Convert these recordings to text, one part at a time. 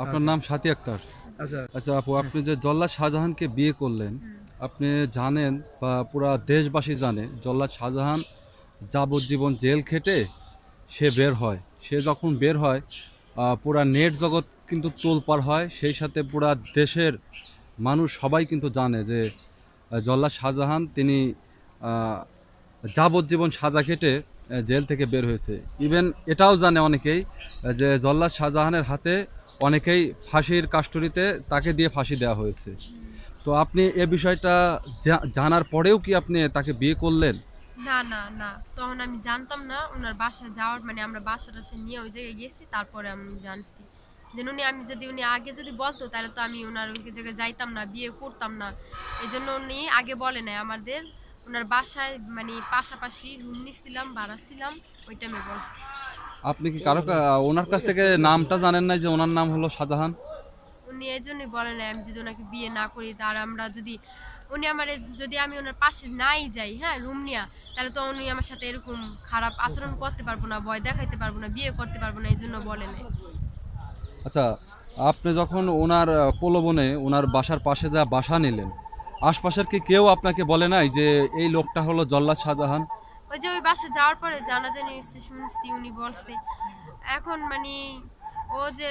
আপনার নাম সাথী আক্তার। আচ্ছা। আচ্ছা আপু আপনি যে জল্লাদ শাহজাহানকে বিয়ে করলেন আপনি জানেন বা পুরা দেশবাসী জানে জল্লাদ শাহজাহান যাবজ্জীবন জেল খেটে সে বের হয়। সে যখন বের হয় পুরা নেট জগৎ কিন্তু তোলপার হয়। সেই সাথে পুরা দেশের মানুষ সবাই কিন্তু জানে যে জল্লাদ শাহজাহান তিনি যাবজ্জীবন সাজা খেটে জেল থেকে বের হয়েছে। ইভেন এটাও জানে অনেকেই যে জল্লাদ শাহজাহানের হাতে অনেকেই ফাঁসির কাস্টরিতে তাকে দিয়ে ফাঁসি দেওয়া হয়েছে। তো আপনি এ বিষয়টা জানার পরেও কি আপনি তাকে বিয়ে করলেন? না না না। তখন আমি জানতাম না ওনার বাসা যাওয়ার মানে আমরা বাসা টাসা নিয়ে ওই জায়গায় গেছি তারপরে আমি জানছি। যে উনি, আমি যদি উনি আগে যদি বলতো, তাহলে তো আমি ওনার ওই জায়গায় যাইতাম না, বিয়ে করতাম না। এই জন্য উনি আগে বলে নাই আমাদের, ওনার বাসায় মানে পাশাপাশি রুম নিছিলাম, ভাড়া ছিলাম, ওই টাইমে বলছি আপনি কি কারও ওনার কাছ থেকে নামটা জানেন না যে ওনার নাম হলো শাহজাহান? উনি এই জন্যই বলে নাই আমি যদি ওনাকে বিয়ে না করি তার আমরা যদি উনি আমার যদি আমি ওনার পাশে নাই যাই হ্যাঁ রুম নিয়া তাহলে তো উনি আমার সাথে এরকম খারাপ আচরণ করতে পারব না ভয় দেখাইতে পারব না বিয়ে করতে পারব না এই জন্য বলে নাই। আচ্ছা আপনি যখন ওনার প্রলোভনে ওনার বাসার পাশে যা বাসা নিলেন আশপাশের কি কেউ আপনাকে বলে নাই যে এই লোকটা হলো জল্লাদ শাহজাহান? ওই যে ওই বাসে যাওয়ার পরে জানাজানি হয়েছে শুনছি উনি বলছে। এখন মানে ও যে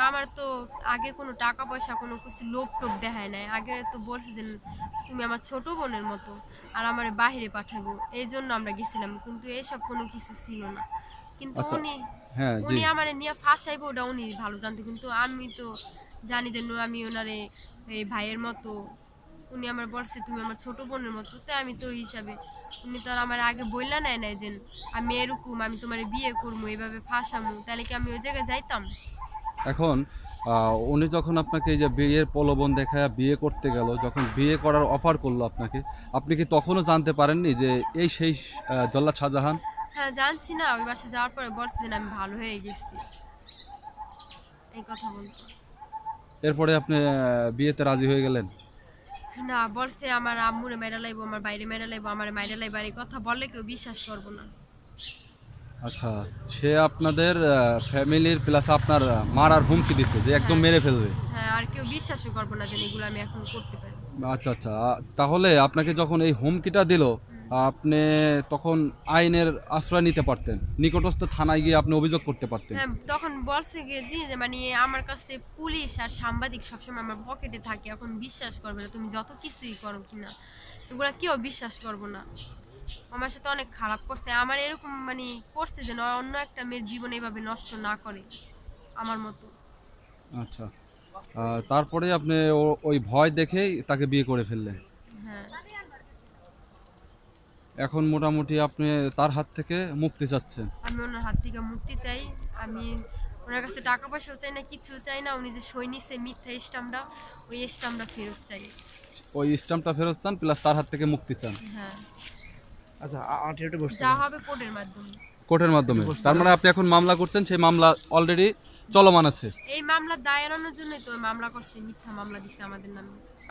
মামার তো আগে কোনো টাকা পয়সা কোনো কিছু লোভ টোপ দেখায় নাই। আগে তো বলছে যে তুমি আমার ছোট বোনের মতো আর আমার বাইরে পাঠাবো এই জন্য আমরা গেছিলাম কিন্তু এইসব কোনো কিছু ছিল না। কিন্তু আচ্ছা, উনি হ্যাঁ উনি আমার নিয়ে ফাঁসাইবো ওটা উনি ভালো জানতো কিন্তু আমি তো জানি যে আমি ওনারে এই ভাইয়ের মতো উনি আমার বলছে তুমি আমার ছোট বোনের মতো। তাই আমি তো ওই হিসাবে উনি তো আমার আগে বললা নাই নাই যে আমি এরকম আমি তোমার বিয়ে করব এইভাবে ফাঁসামু। তাহলে কি আমি ওই জায়গায় যাইতাম? এখন উনি যখন আপনাকে এই যে বিয়ের প্রলোভন দেখায় বিয়ে করতে গেল যখন বিয়ে করার অফার করল আপনাকে আপনি কি তখনও জানতে পারেননি যে এই সেই জল্লাদ শাহজাহান? হ্যাঁ জানছি না ওই বাসে যাওয়ার পরে বলছে যে আমি ভালো হয়ে গেছি। এই কথা বলতো। এরপরে আপনি বিয়েতে রাজি হয়ে গেলেন? না বলছে আমার আম্মুরে মেরা লাইবো আমার বাইরে মেরা লাইবো আমার মাইরা লাইবো আর এই কথা বললে কেউ বিশ্বাস করব না। আচ্ছা সে আপনাদের ফ্যামিলির প্লাস আপনার মারার হুমকি দিচ্ছে যে একদম মেরে ফেলবে। হ্যাঁ আর কেউ বিশ্বাসও করব না যে এগুলো আমি এখন করতে পারি। আচ্ছা আচ্ছা তাহলে আপনাকে যখন এই হুমকিটা দিল আপনি তখন আইনের আশ্রয় নিতে পারতেন। নিকটস্থ থানায় গিয়ে আপনি অভিযোগ করতে পারতেন। হ্যাঁ তখন বলছে গিয়ে জি যে মানে আমার কাছে পুলিশ আর সাংবাদিক সবসময় আমার পকেটে থাকে এখন বিশ্বাস করবে না তুমি যত কিছুই করো কিনা এগুলা কেউ বিশ্বাস করব না। আমার সাথে অনেক খারাপ করছে আমার এরকম মানে করছে যেন অন্য একটা মেয়ের জীবন এইভাবে নষ্ট না করে আমার মতো। আচ্ছা। তারপরে আপনি ওই ভয় দেখেই তাকে বিয়ে করে ফেললেন। এখন মোটামুটি আপনি তার হাত থেকে মুক্তি চাচ্ছেন। আমি ওনার হাত থেকে মুক্তি চাই। আমি ওনার কাছে টাকা পয়সাও চাই না কিছু চাই না। উনি যে সই নিছে মিথ্যা স্টামটা ওই স্টামটা ফেরত চাই। ওই স্ট্যাম্পটা ফেরত চান প্লাস তার হাত থেকে মুক্তি চান। হ্যাঁ। আচ্ছা বসছে যা হবে কোর্টের মাধ্যমে। কোর্টের মাধ্যমে। তার মানে আপনি এখন মামলা করছেন সেই মামলা অলরেডি চলমান আছে। এই মামলা দায়ের আনার জন্যই তো মামলা করছে মিথ্যা মামলা দিছে আমাদের নামে।